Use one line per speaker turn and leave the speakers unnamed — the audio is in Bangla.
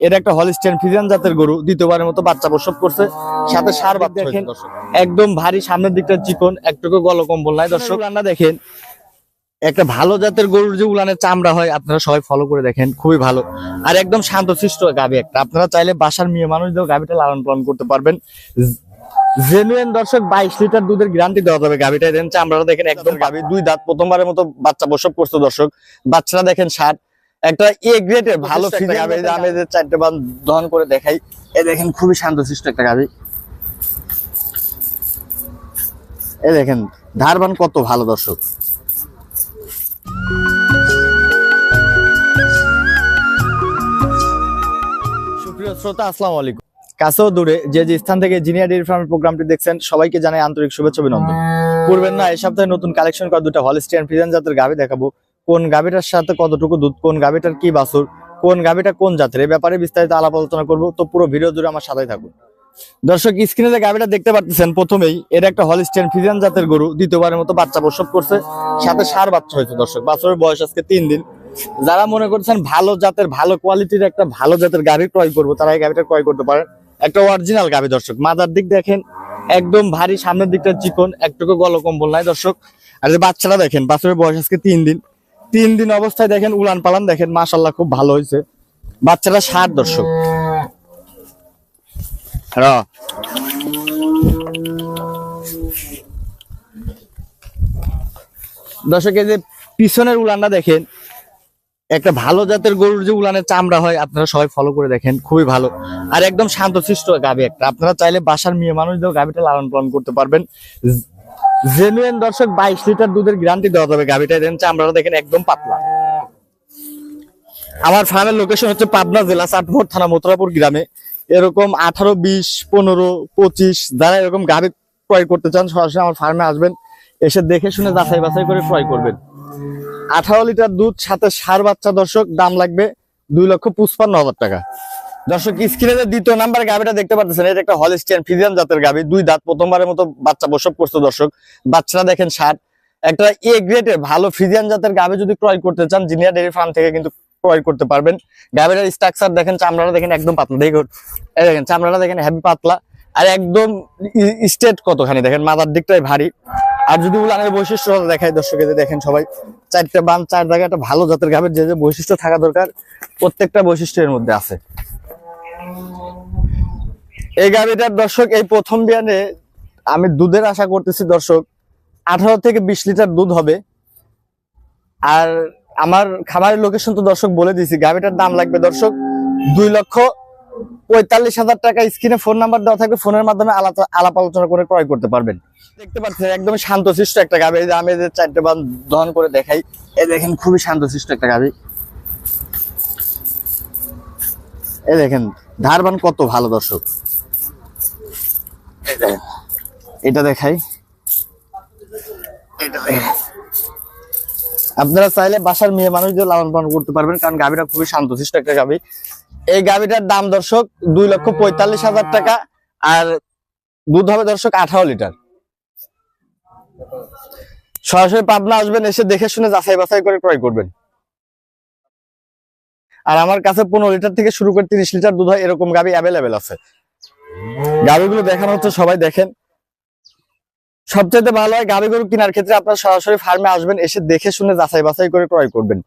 এটা একটা হলিস্টিয়ান ফিজিয়ান জাতের গরু দ্বিতীয়বারের মতো বাচ্চা প্রসব করছে সাথে সার বাচ্চা দেখেন একদম ভারী সামনের দিকটা চিকন একটুকু গল কম্বল নাই দর্শক। উলানটা দেখেন একটা ভালো জাতের গরুর যে উলানের চামড়া হয় আপনারা সবাই ফলো করে দেখেন খুবই ভালো। আর একদম শান্তশিষ্ট গাভী একটা। আপনারা চাইলে বাসার মেয়ে মানুষ দিয়েও গাভীটা লালন পালন করতে পারবেন। জেনুইন দর্শক বাইশ লিটার দুধের গ্যারান্টি দেওয়া যাবে গাভীটা দেন চামড়াটা দেখেন একদম গাভী দুই দাঁত প্রথমবারের মতো বাচ্চা প্রসব করছে দর্শক। বাচ্চারা দেখেন ষাট একটা এ গ্রেডের ভালো আমি যে চারটে বান দহন করে দেখাই এ দেখেন খুবই শান্তশিষ্ট একটা গাভী। এ দেখেন ধারবান কত ভালো দর্শক। সুপ্রিয় শ্রোতা আসসালামু আলাইকুম। কাছেও দূরে যে যে স্থান থেকে জিনিয়া ডেয়ারি ফার্মের প্রোগ্রামটি দেখছেন সবাইকে জানাই আন্তরিক শুভেচ্ছা অভিনন্দন। পূর্বের না এই সপ্তাহে নতুন কালেকশন করা দুটা হলিস্টিয়ান ফ্রিজান জাতের গাভী দেখাবো। কোন গাভীটার সাথে কতটুকু দুধ, কোন গাভীটার কি বাছুর, কোন গাভীটা কোন জাতের ব্যাপারে বিস্তারিত আলাপ আলোচনা করব। তো পুরো ভিডিও জুড়ে আমার সাথে থাকুন। দর্শক, স্ক্রিনে যে গাভীটা দেখতে পাচ্ছেন প্রথমেই এটা একটা হলিস্টিয়ান ফ্রিজান জাতের গরু, দ্বিতীয়বারের মতো বাচ্চা প্রসব করছে, সাথে সার বাচ্চা হয়েছে দর্শক। বাছুরের বয়স আজকে তিন দিন। যারা মনে করছেন ভালো জাতের, ভালো কোয়ালিটির একটা ভালো জাতের গাভী ক্রয় করব, তারা এই গাভীটা ক্রয় করতে পারেন। একটা অরিজিনাল গাভী দর্শক মাদার দিক দেখেন, একদম ভারী সামনের দিকটা চিকন, একটুকু গল কম্বল নাই দর্শক। আর যে বাচ্চারা দেখেন বাচ্চার বয়স আজকে তিন দিন। তিন দিন অবস্থায় দেখেন উলান পালান, দেখেন মাশাল্লাহ খুব ভালো হয়েছে। বাচ্চারা ষাট দর্শক। দর্শক, এই যে পিছনের উলানটা দেখেন, একটা ভালো জাতের গরুর যে উলানের চামড়া হয়, আপনারা সবাই ফলো করে দেখেন, খুবই ভালো। আর একদম শান্তশিষ্ট গাভী একটা। আপনারা চাইলে বাসার মেয়ে মানুষদের গাভীটা লালন পালন করতে পারবেন। জেনুইন দর্শক বাইশ লিটার দুধের গ্যারান্টি দেওয়া যাবে। গাভীটা দেন চামড়াটা দেখেন একদম পাতলা। আমার ফার্মের লোকেশন হচ্ছে পাবনা জেলা চাটমোহর থানা মথুরাপুর গ্রামে। এরকম আঠারো, বিশ, পনেরো, পঁচিশ যারা এরকম গাভী ক্রয় করতে চান, সরাসরি আমার ফার্মে আসবেন। এসে দেখে শুনে যাচাই বাছাই করে ক্রয় করবেন। আঠারো লিটার দুধ, সাথে সার বাচ্চা দর্শক, দাম লাগবে দুই লক্ষ পঁচপান্ন হাজার টাকা। দর্শক, স্ক্রিনে যে দ্বিতীয় নাম্বার গাভিটা দেখতে পাচ্ছেন এটা একটা হলিস্টিয়ান ফিজিয়ান জাতের গাভি দুই দাঁত প্রথমবারের মতো বাচ্চা প্রসব করছে দর্শক। বাচ্চারা দেখেন ষাট। একটা এ গ্রেডের ভালো ফিজিয়ান জাতের গাভি যদি ক্রয় করতে চান, জিনিয়া ডেয়ারি ফার্ম থেকে কিন্তু ক্রয় করতে পারবেন। গাভিটার স্ট্রাকচার দেখেন, চামড়াটা দেখেন একদম পাতলা। দেখুন দেখেন, চামড়াটা দেখেন হেভি পাতলা। আর একদম স্টেট কতখানি দেখেন মাথার দিকটাই ভারী। আর যদি উলানের বৈশিষ্ট্য দেখায় দর্শকে দেখেন সবাই চারটে বান, চার জায়গায় একটা ভালো জাতের গাভীর যে যে বৈশিষ্ট্য থাকা দরকার, প্রত্যেকটা বৈশিষ্ট্য এর মধ্যে আছে। এই গাভীটার দর্শক, এই প্রথম বিয়ানে আমি দুধের আশা করতেছি দর্শক, আঠারো থেকে বিশ লিটার দুধ হবে। আর আমার খামারের লোকেশন তো দর্শক বলে দিয়েছি গাভীটার দাম লাগবে দর্শক দুই লক্ষ পঁয়তাল্লিশ হাজার টাকা। স্ক্রিনে ফোন নাম্বার দেওয়া থাকবে ফোনের মাধ্যমে আলাপ আলোচনা করে ক্রয় করতে পারবেন। দেখতে পাচ্ছেন, একদম শান্তশিষ্ট একটা গাভী এই যে আমি যে চারটে বান দহন করে দেখাই, এই দেখেন খুবই শান্তশিষ্ট একটা গাভী এই দেখেন ধারবান কত ভালো দর্শক। এটা দেখাই। আপনারা চাইলে বাসার মেয়ে মানুষ দিয়ে লালন পালন করতে পারবেন, কারণ গাভীটা খুবই শান্তশিষ্ট একটা গাভী। এই গাভীটার দাম দর্শক দুই লক্ষ পঁয়তাল্লিশ হাজার টাকা, আর দুধ হবে দর্শক আঠারো লিটার। সরাসরি পাবনা আসবেন, এসে দেখে শুনে যাচাই বাছাই করে ক্রয় করবেন। আর আমার কাছে পনেরো লিটার থেকে শুরু করে তিরিশ লিটার দুধ হয়, এরকম গাভী অ্যাভেলেবেল আছে। গাভীগুলো দেখানো হচ্ছে সবাই দেখেন। সবচেয়ে ভালো হয় গাড়িগুলো গরু কেনার ক্ষেত্রে আপনার সরাসরি ফার্মে আসবেন, এসে দেখে শুনে যাচাই বাছাই করে ক্রয় করবেন।